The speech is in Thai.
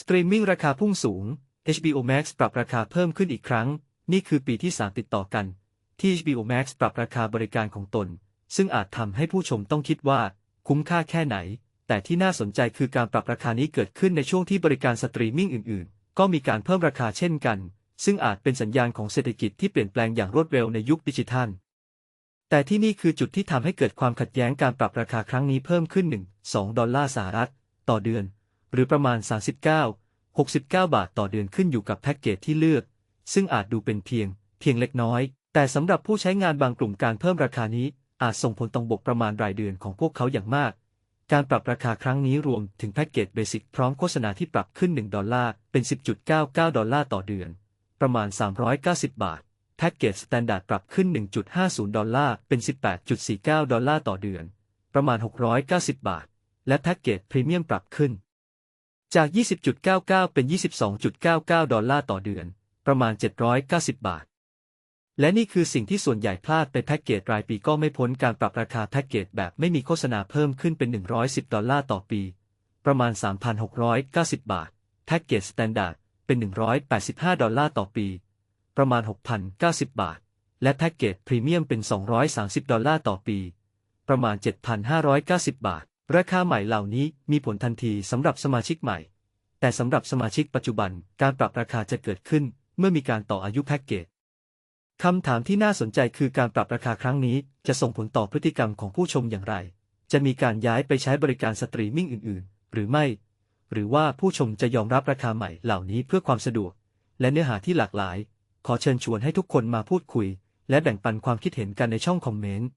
สตรีมมิ่งราคาพุ่งสูง HBO Max ปรับราคาเพิ่มขึ้นอีกครั้ง นี่คือปีที่ 3 ติดต่อกัน ที่ HBO Max ปรับราคาบริการของตน ซึ่งอาจทำให้ผู้ชมต้องคิดว่า คุ้มค่าแค่ไหน แต่ที่น่าสนใจคือการปรับราคานี้เกิดขึ้นในช่วงที่บริการสตรีมมิ่งอื่น ๆ ก็มีการเพิ่มราคาเช่นกัน ซึ่งอาจเป็นสัญญาณของเศรษฐกิจที่เปลี่ยนแปลงอย่างรวดเร็วในยุคดิจิทัล แต่ที่นี่คือจุดที่ทำให้เกิดความขัดแย้งการปรับราคาครั้งนี้เพิ่มขึ้น 1 2 ดอลลาร์สหรัฐ ต่อเดือน หรือประมาณ 39 69 บาทต่อเดือนขึ้นอยู่กับแพ็กเกจที่เลือก ซึ่งอาจดูเป็นเพียง เพียงเล็กน้อย แต่สำหรับผู้ใช้งานบางกลุ่มการเพิ่มราคานี้อาจส่งผลตรงบกประมาณรายเดือนของพวกเขาอย่างมาก การปรับราคาครั้งนี้รวมถึงแพ็กเกจเบสิกพร้อมโฆษณาที่ปรับขึ้น 1 ดอลลาร์ เป็น 10.99 ดอลลาร์ต่อเดือน ประมาณ 390 บาท แพ็กเกจสแตนดาร์ดปรับขึ้น 1.50 ดอลลาร์ เป็น 18.49 ดอลลาร์ต่อเดือน ประมาณ 690 บาท และแพ็กเกจพรีเมียมปรับขึ้น จาก 20.99 เป็น 22.99 ดอลลาร์ต่อเดือน ประมาณ 790 บาท และนี่คือสิ่งที่ส่วนใหญ่พลาดไปแพ็กเกจรายปีก็ไม่พ้นการปรับราคาแพ็กเกจแบบไม่มีโฆษณาเพิ่มขึ้นเป็น 110 ดอลลาร์ต่อปี ประมาณ 3,690 บาท แพ็กเกจสแตนดาร์ดเป็น 185 ดอลลาร์ต่อปี ประมาณ 6,090 บาท และแพ็กเกจพรีเมียมเป็น 230 ดอลลาร์ต่อปี ประมาณ 7,590 บาท ราคาใหม่เหล่านี้มีผลทันทีสำหรับสมาชิกใหม่ แต่สำหรับสมาชิกปัจจุบันการปรับราคาจะเกิดขึ้นเมื่อมีการต่ออายุแพ็กเกจคำถามที่น่าสนใจคือการปรับราคาครั้งนี้จะส่งผลต่อพฤติกรรมของผู้ชมอย่างไร จะมีการย้ายไปใช้บริการสตรีมมิ่งอื่น ๆ หรือไม่ หรือว่าผู้ชมจะยอมรับราคาใหม่เหล่านี้เพื่อความสะดวก และเนื้อหาที่หลากหลาย ขอเชิญชวนให้ทุกคนมาพูดคุย และแบ่งปันความคิดเห็นกันในช่องคอมเมนต์